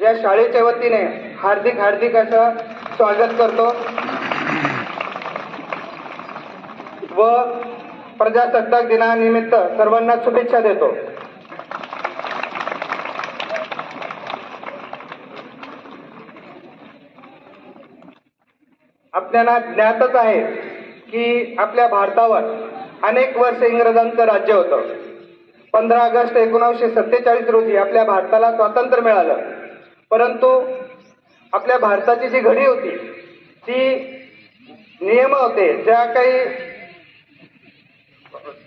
या शाळेच्या वतीने हार्दिक हार्दिक असं स्वागत करतो. व प्रजासत्ताक दिनानिमित्त सर्वांना शुभेच्छा देतो. आपल्याला ज्ञातच आहे की आपल्या भारतावर अनेक वर्ष इंग्रजांचं राज्य होतं. पंधरा ऑगस्ट एकोणीसशे सत्तेचाळीस रोजी आपल्या भारताला स्वातंत्र्य मिळालं. परंतु आपल्या भारताची जी घडी होती ती नियम होते ज्या काही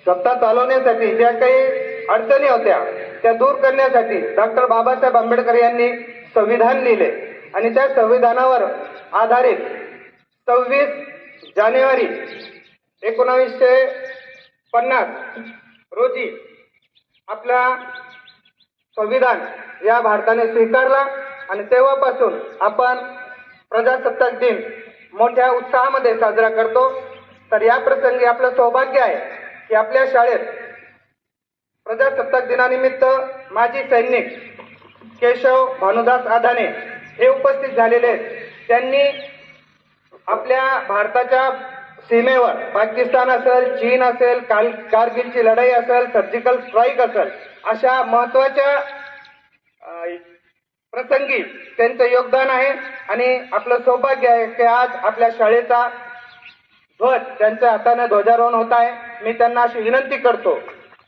सत्ता चालवण्यासाठी ज्या काही अडचणी होत्या त्या दूर करण्यासाठी डॉक्टर बाबासाहेब आंबेडकर यांनी संविधान लिहिले. आणि त्या संविधानावर आधारित सव्वीस जानेवारी एकोणावीसशे पन्नास रोजी आपला संविधान या भारताने स्वीकारला. आणि तेव्हापासून आपण प्रजासत्ताक दिन मोठ्या उत्साहामध्ये साजरा करतो. तर या प्रसंगी आपलं सौभाग्य आहे की आपल्या शाळेत प्रजासत्ताक दिनानिमित्त माजी सैनिक केशव भानुदास आधाने हे उपस्थित झालेले आहेत. त्यांनी आपल्या भारताच्या सीमेवर पाकिस्तान असेल चीन असेल काल कारगिलची लढाई असेल सर्जिकल स्ट्राईक असेल अशा महत्त्वाच्या प्रसंगी त्यांचं योगदान आहे आणि आपलं सौभाग्य आहे की आज आपल्या शाळेचा ध्वज त्यांच्या हाताने ध्वजारोहण होत आहे. मी त्यांना अशी विनंती करतो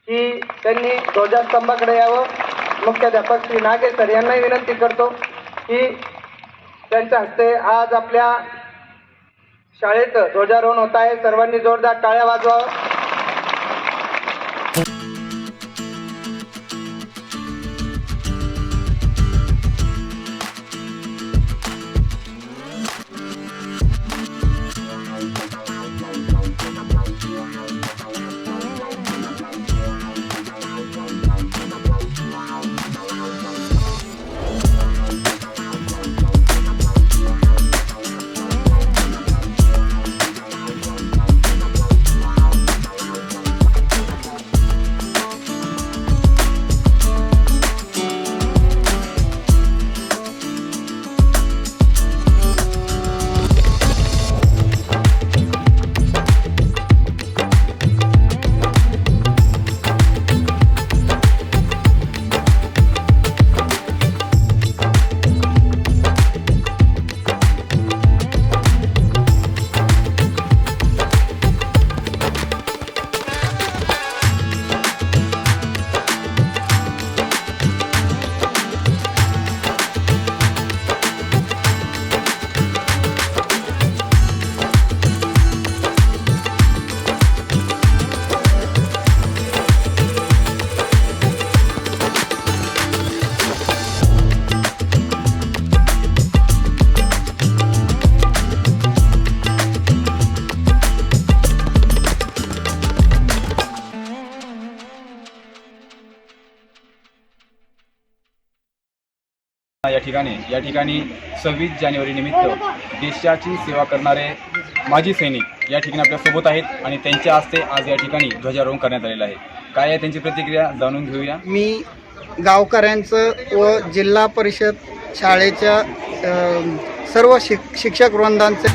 की त्यांनी ध्वजास्तंभाकडे यावं. मुख्याध्यापक श्री नागेसर यांनाही विनंती करतो की त्यांच्या हस्ते आज आपल्या शाळेचं ध्वजारोहण होत आहे. सर्वांनी जोरदार टाळ्या वाजवावं या ठिकाणी. या ठिकाणी सव्वीस जानेवारी निमित्त देशाची सेवा करणारे माजी सैनिक या ठिकाणी आपल्यासोबत आहेत आणि त्यांच्या हस्ते आज या ठिकाणी ध्वजारोहण करण्यात आलेलं आहे. काय आहे त्यांची प्रतिक्रिया? जाणून घेऊया. मी गावकऱ्यांचं व जिल्हा परिषद शाळेच्या सर्व शिक शिक्षक वृंदांचे